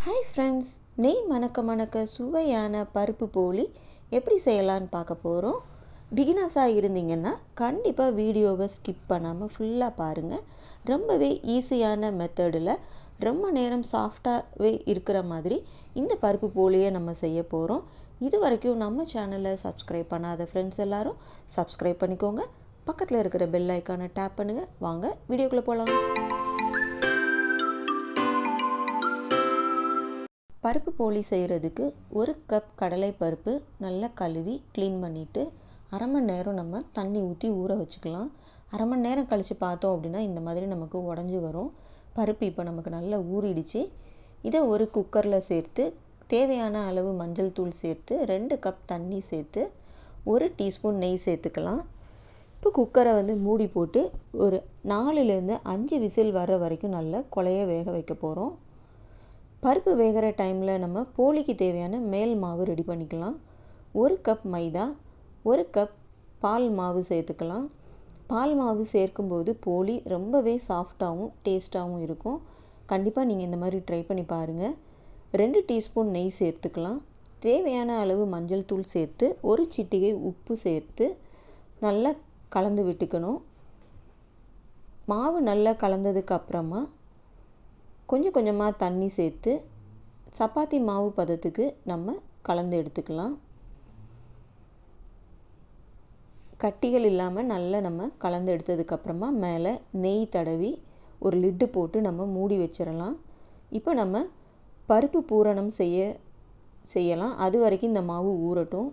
Hi friends நெய் மணக்க மணக்க சுவையான பருப்பு போலி எப்படி செய்யலான்னு பார்க்க போகிறோம் பிகினர்ஸாக இருந்தீங்கன்னா கண்டிப்பாக வீடியோவை ஸ்கிப் பண்ணாமல் ஃபுல்லாக பாருங்கள் ரொம்பவே ஈஸியான மெத்தடில் ரொம்ப நேரம் சாஃப்டாகவே இருக்கிற மாதிரி இந்த பருப்பு போலியை நம்ம செய்ய போகிறோம் இது வரைக்கும் நம்ம சேனலை சப்ஸ்கிரைப் பண்ணாத ஃப்ரெண்ட்ஸ் எல்லோரும் சப்ஸ்கிரைப் பண்ணிக்கோங்க. பக்கத்தில் இருக்கிற பெல் ஐக்கானை டேப் பண்ணுங்கள் வாங்க வீடியோக்குள்ளே போகலாம் பருப்பு போலி செய்கிறதுக்கு ஒரு கப் கடலை பருப்பு நல்லா கழுவி க்ளீன் பண்ணிவிட்டு அரை மணி நேரம் நம்ம தண்ணி ஊற்றி ஊற வச்சுக்கலாம். அரை மணி நேரம் கழித்து பார்த்தோம் அப்படின்னா இந்த மாதிரி நமக்கு உடஞ்சி வரும். பருப்பு இப்போ நமக்கு நல்லா ஊறிடுச்சு. இதை ஒரு குக்கரில் சேர்த்து தேவையான அளவு மஞ்சள் தூள் சேர்த்து ரெண்டு கப் தண்ணி சேர்த்து ஒரு டீஸ்பூன் நெய் சேர்த்துக்கலாம். இப்போ குக்கரை வந்து மூடி போட்டு ஒரு நாலுலேருந்து அஞ்சு விசில் வர்ற வரைக்கும் நல்லா குழைய வேக வைக்க போகிறோம் பருப்பு வேகிற டைமில் நம்ம போலிக்கு தேவையான மேல் மாவு ரெடி பண்ணிக்கலாம். ஒரு கப் மைதா ஒரு கப் பால் மாவு சேர்த்துக்கலாம். பால் மாவு சேர்க்கும்போது போலி ரொம்பவே சாஃப்டாகவும் டேஸ்ட்டாகவும் இருக்கும். கண்டிப்பாக நீங்கள் இந்த மாதிரி ட்ரை பண்ணி பாருங்கள் ரெண்டு டீஸ்பூன் நெய் சேர்த்துக்கலாம். தேவையான அளவு மஞ்சள் தூள் சேர்த்து ஒரு சிட்டிகை உப்பு சேர்த்து நல்லா கலந்து விட்டுக்கணும். மாவு நல்லா கலந்ததுக்கு அப்புறமா கொஞ்சம் கொஞ்சமாக தண்ணி சேர்த்து சப்பாத்தி மாவு பதத்துக்கு நம்ம கலந்து எடுத்துக்கலாம். கட்டிகள் இல்லாமல் நல்லா நம்ம கலந்து எடுத்ததுக்கப்புறமா மேலே நெய் தடவி ஒரு லிட்டு போட்டு நம்ம மூடி வச்சிடலாம். இப்போ நம்ம பருப்பு பூரணம் செய்ய செய்யலாம். அது வரைக்கும் இந்த மாவு ஊறட்டும்.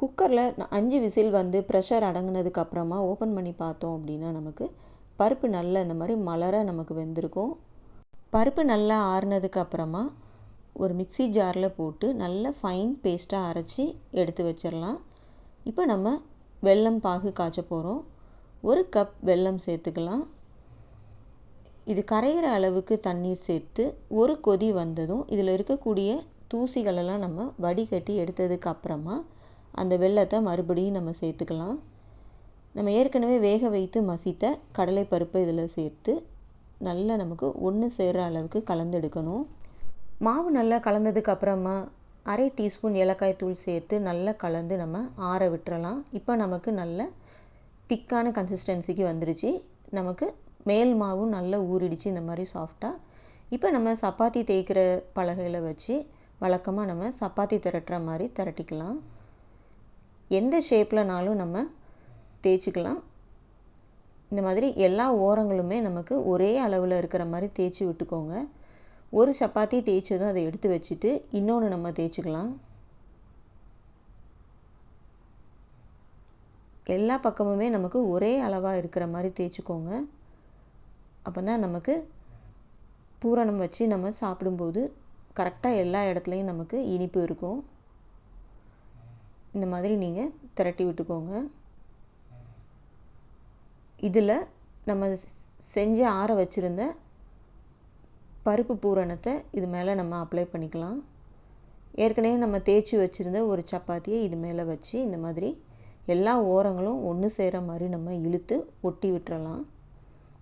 குக்கரில் அஞ்சு விசில் வந்து ப்ரெஷர் அடங்கினதுக்கப்புறமா ஓப்பன் பண்ணி பார்த்தோம் அப்படின்னா நமக்கு பருப்பு நல்லா இந்த மாதிரி மலர நமக்கு வெந்திருக்கும். பருப்பு நல்லா ஆறுனதுக்கு அப்புறமா ஒரு மிக்சி ஜாரில் போட்டு நல்லா ஃபைன் பேஸ்ட்டாக அரைச்சி எடுத்து வச்சிடலாம் இப்போ நம்ம வெல்லம் பாகு காய்ச்ச போகிறோம் ஒரு கப் வெல்லம் சேர்த்துக்கலாம். இது கரைகிற அளவுக்கு தண்ணீர் சேர்த்து ஒரு கொதி வந்ததும் இதில் இருக்கக்கூடிய தூசிகளெல்லாம் நம்ம வடிகட்டி எடுத்ததுக்கு அப்புறமா அந்த வெள்ளத்தை மறுபடியும் நம்ம சேர்த்துக்கலாம். நம்ம ஏற்கனவே வேக வைத்து மசித்த கடலை பருப்பை இதில் சேர்த்து நல்லா நமக்கு ஒன்று சேர்கிற அளவுக்கு கலந்தெடுக்கணும். மாவு நல்லா கலந்ததுக்கு அப்புறமா அரை டீஸ்பூன் ஏலக்காய் தூள் சேர்த்து நல்லா கலந்து நம்ம ஆற விட்டுறலாம். இப்போ நமக்கு நல்ல திக்கான கன்சிஸ்டன்சிக்கு வந்துருச்சு. நமக்கு மேல் மாவும் நல்லா ஊறிடுச்சு இந்த மாதிரி சாஃப்டாக இப்போ நம்ம சப்பாத்தி தேய்க்கிற பலகையில் வச்சு வழக்கமாக நம்ம சப்பாத்தி திரட்டுற மாதிரி திரட்டிக்கலாம். எந்த ஷேப்லனாலும் நம்ம தேய்ச்சிக்கலாம். இந்த மாதிரி எல்லா ஓரங்களுமே நமக்கு ஒரே அளவில் இருக்கிற மாதிரி தேய்ச்சி விட்டுக்கோங்க. ஒரு சப்பாத்தி தேய்ச்சதும் அதை எடுத்து வச்சுட்டு இன்னொன்று நம்ம தேய்ச்சிக்கலாம். எல்லா பக்கமுமே நமக்கு ஒரே அளவாக இருக்கிற மாதிரி தேய்ச்சிக்கோங்க. அப்போ தான் நமக்கு பூரணம் வச்சு நம்ம சாப்பிடும்போது கரெக்டாக எல்லா இடத்துலையும் நமக்கு இனிப்பு இருக்கும். இந்த மாதிரி நீங்கள் திரட்டி விட்டுக்கோங்க. இதில் நம்ம செஞ்சு ஆற வச்சுருந்த பருப்பு பூரணத்தை இது மேலே நம்ம அப்ளை பண்ணிக்கலாம். ஏற்கனவே நம்ம தேய்ச்சி வச்சுருந்த ஒரு சப்பாத்தியை இது மேலே வச்சு இந்த மாதிரி எல்லா ஓரங்களும் ஒன்று செய்கிற மாதிரி நம்ம இழுத்து ஒட்டி விட்டுறலாம்.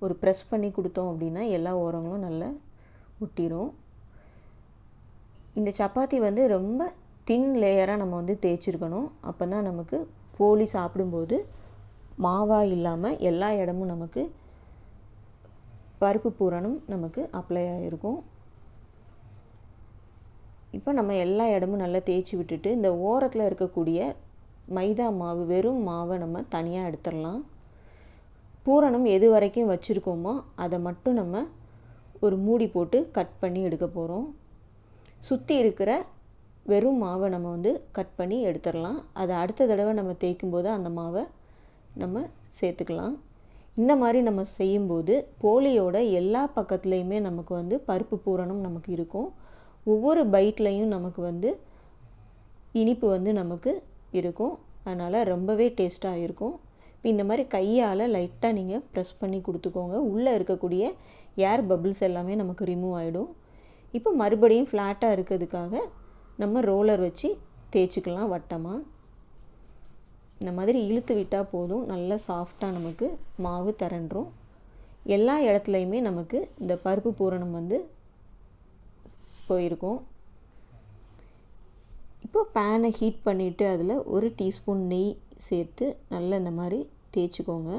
ஒரு ப்ரெஸ் பண்ணி கொடுத்தோம் அப்படின்னா எல்லா ஓரங்களும் நல்லா ஒட்டிடும் இந்த சப்பாத்தி வந்து ரொம்ப தின் லேயராக நம்ம வந்து தேய்ச்சிருக்கணும். அப்போ தான் நமக்கு போலி சாப்பிடும்போது மாவாக இல்லாமல் எல்லா இடமும் நமக்கு பருப்பு பூரணம் நமக்கு அப்ளை ஆகிருக்கும் இப்போ நம்ம எல்லா இடமும் நல்லா தேய்ச்சி விட்டுட்டு இந்த ஓரத்தில் இருக்கக்கூடிய மைதா மாவு வெறும் மாவை நம்ம தனியாக எடுத்துடலாம். பூரணம் எது வரைக்கும் வச்சுருக்கோமோ அதை மட்டும் நம்ம ஒரு மூடி போட்டு கட் பண்ணி எடுக்க போகிறோம் சுற்றி இருக்கிற வெறும் மாவை நம்ம வந்து கட் பண்ணி எடுத்துடலாம். அதை அடுத்த தடவை நம்ம தேய்க்கும் போது அந்த மாவை நம்ம சேர்த்துக்கலாம். இந்த மாதிரி நம்ம செய்யும்போது போலியோட எல்லா பக்கத்துலேயுமே நமக்கு வந்து பருப்பு பூரணம் நமக்கு இருக்கும். ஒவ்வொரு பைட்லேயும் நமக்கு வந்து இனிப்பு வந்து நமக்கு இருக்கும். அதனால் ரொம்பவே டேஸ்ட்டாக இருக்கும். இப்போ இந்த மாதிரி கையால் லைட்டாக நீங்கள் ப்ரெஸ் பண்ணி கொடுத்துக்கோங்க. உள்ளே இருக்கக்கூடிய ஏர் பபிள்ஸ் எல்லாமே நமக்கு ரிமூவ் ஆகிடும் இப்போ மறுபடியும் ஃப்ளாட்டாக இருக்கிறதுக்காக நம்ம ரோலர் வச்சு தேய்ச்சிக்கலாம் வட்டமாக இந்த மாதிரி இழுத்து விட்டால் போதும். நல்லா சாஃப்டாக நமக்கு மாவு திரண்டுரும். எல்லா இடத்துலையுமே நமக்கு இந்த பருப்பு பூரணம் வந்து போயிருக்கும். இப்போ பேனை ஹீட் பண்ணிவிட்டு அதில் ஒரு டீஸ்பூன் நெய் சேர்த்து நல்லா இந்த மாதிரி தேய்ச்சிக்கோங்க.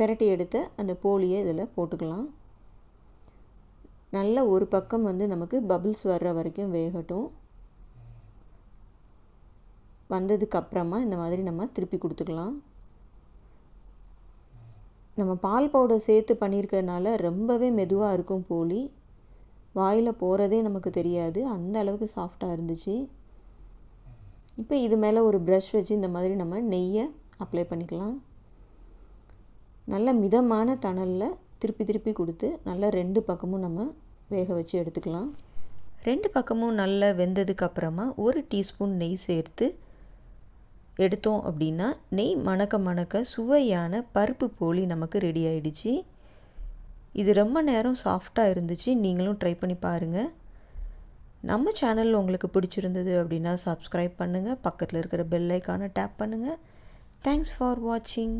திரட்டி எடுத்த அந்த போலியை இதில் போட்டுக்கலாம். நல்ல ஒரு பக்கம் வந்து நமக்கு பபிள்ஸ் வர்ற வரைக்கும் வேகட்டும். வந்ததுக்கு அப்புறமா இந்த மாதிரி நம்ம திருப்பி கொடுத்துக்கலாம். நம்ம பால் பவுடர் சேர்த்து பண்ணியிருக்கிறதுனால ரொம்பவே மெதுவாக இருக்கும் போலி. வாயில் போகிறதே நமக்கு தெரியாது. அந்த அளவுக்கு சாஃப்டாக இருந்துச்சு. இப்போ இது மேலே ஒரு ப்ரஷ் வச்சு இந்த மாதிரி நம்ம நெய்யை அப்ளை பண்ணிக்கலாம். நல்ல மிதமான தணலில் திருப்பி திருப்பி கொடுத்து நல்லா ரெண்டு பக்கமும் நம்ம வேக வச்சு எடுத்துக்கலாம். ரெண்டு பக்கமும் நல்லா வெந்ததுக்கு அப்புறமா ஒரு டீஸ்பூன் நெய் சேர்த்து எடுத்தோம் அப்படின்னா நெய் மணக்க மணக்க சுவையான பருப்பு போலி நமக்கு ரெடி ஆயிடுச்சு. இது ரொம்ப நேரம் சாஃப்டாக இருந்துச்சு. நீங்களும் ட்ரை பண்ணி பாருங்கள் நம்ம சேனல் உங்களுக்கு பிடிச்சிருந்தது அப்படின்னா சப்ஸ்கிரைப் பண்ணுங்கள் பக்கத்தில் இருக்கிற பெல் ஐக்கானை டேப் பண்ணுங்கள் தேங்க்ஸ் ஃபார் வாட்சிங்